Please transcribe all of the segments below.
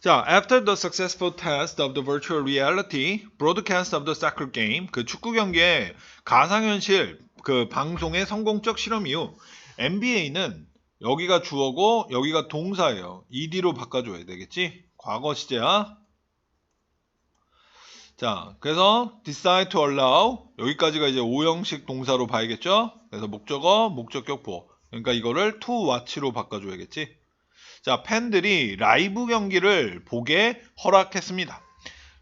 자, after the successful test of the virtual reality broadcast of the soccer game, 그 축구 경기의 가상현실 그 방송의 성공적 실험 이후 NBA는 여기가 주어고 여기가 동사예요. ed로 바꿔줘야 되겠지? 과거 시제야. 자, 그래서 decide to allow 여기까지가 이제 오형식 동사로 봐야겠죠? 그래서 목적어, 목적격 보어. 그러니까 이거를 to watch로 바꿔줘야겠지? 자, 팬들이 라이브 경기를 보게 허락했습니다.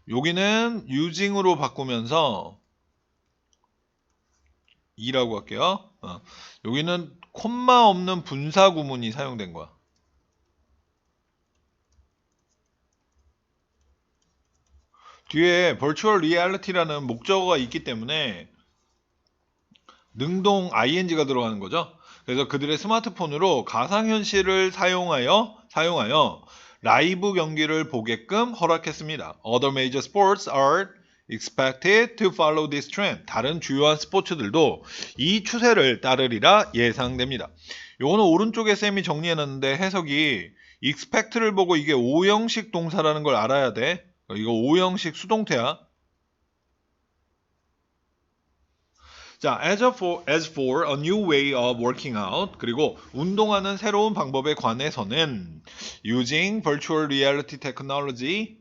여기는 using으로 바꾸면서 이라고 할게요. 어. 여기는 콤마 없는 분사 구문이 사용된 거야. 뒤에 virtual reality라는 목적어가 있기 때문에 능동 ing가 들어가는 거죠. 그래서 그들의 스마트폰으로 가상현실을 사용하여 사용하여 라이브 경기를 보게끔 허락했습니다. Other major sports are expected to follow this trend. 다른 주요한 스포츠들도 이 추세를 따르리라 예상됩니다. 요거는 오른쪽에 쌤이 정리해놨는데 해석이 expect를 보고 이게 오형식 동사라는 걸 알아야 돼. 이거 오형식 수동태야. 자, as for, as for a new way of working out 그리고 운동하는 새로운 방법에 관해서는 using virtual reality technology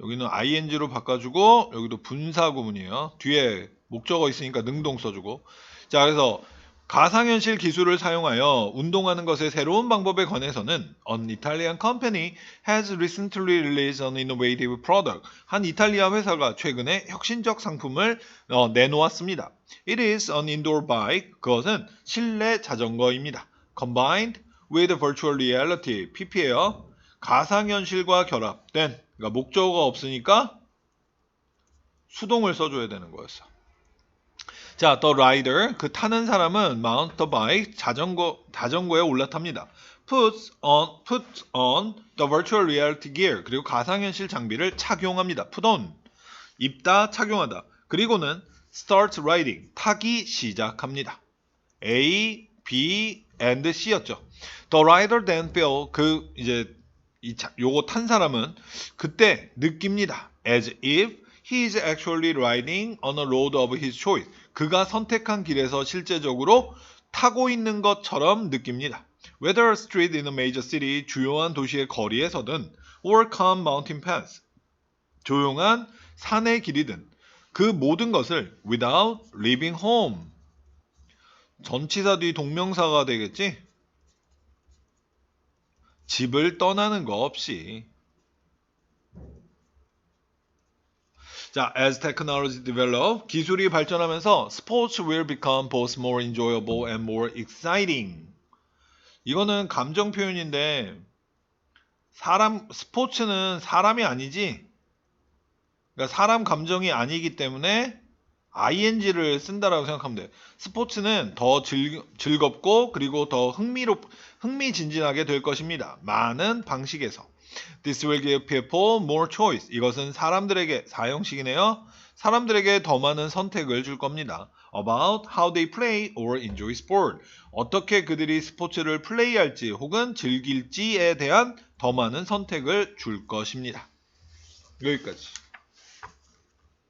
여기는 ing로 바꿔주고 여기도 분사 구문이에요. 뒤에 목적어 있으니까 능동 써주고 자 그래서 가상현실 기술을 사용하여 운동하는 것의 새로운 방법에 관해서는 an Italian company has recently released an innovative product. 한 이탈리아 회사가 최근에 혁신적 상품을 어, 내놓았습니다. It is an indoor bike. 그것은 실내 자전거입니다. Combined with virtual reality, PP예요. 가상현실과 결합된 그러니까 목적어가 없으니까 수동을 써줘야 되는 거였어. 자, the rider 그 타는 사람은 mount the bike 자전거 자전거에 올라탑니다. puts on puts on the virtual reality gear 그리고 가상현실 장비를 착용합니다. put on 입다 착용하다. 그리고는 start riding 타기 시작합니다. A, B, and C였죠. The rider then feel 그 이제 이 자- 요거 탄 사람은 그때 느낍니다. as if he is actually riding on a road of his choice. 그가 선택한 길에서 실제적으로 타고 있는 것처럼 느낍니다. Whether a street in a major city, 주요한 도시의 거리에서든, or calm mountain paths, 조용한 산의 길이든, 그 모든 것을 without leaving home. 전치사 뒤 동명사가 되겠지? 집을 떠나는 거 없이. 자, as technology develop, 기술이 발전하면서 sports will become both more enjoyable and more exciting. 이거는 감정 표현인데 사람 스포츠는 사람이 아니지. 그러니까 사람 감정이 아니기 때문에 ing를 쓴다라고 생각하면 돼. 스포츠는 더 즐, 즐겁고 그리고 더 흥미롭 흥미진진하게 될 것입니다. 많은 방식에서. This will give people more choice. 이것은 사람들에게 사형식이네요. 사람들에게 더 많은 선택을 줄 겁니다. About how they play or enjoy sport. 어떻게 그들이 스포츠를 플레이할지 혹은 즐길지에 대한 더 많은 선택을 줄 것입니다. 여기까지.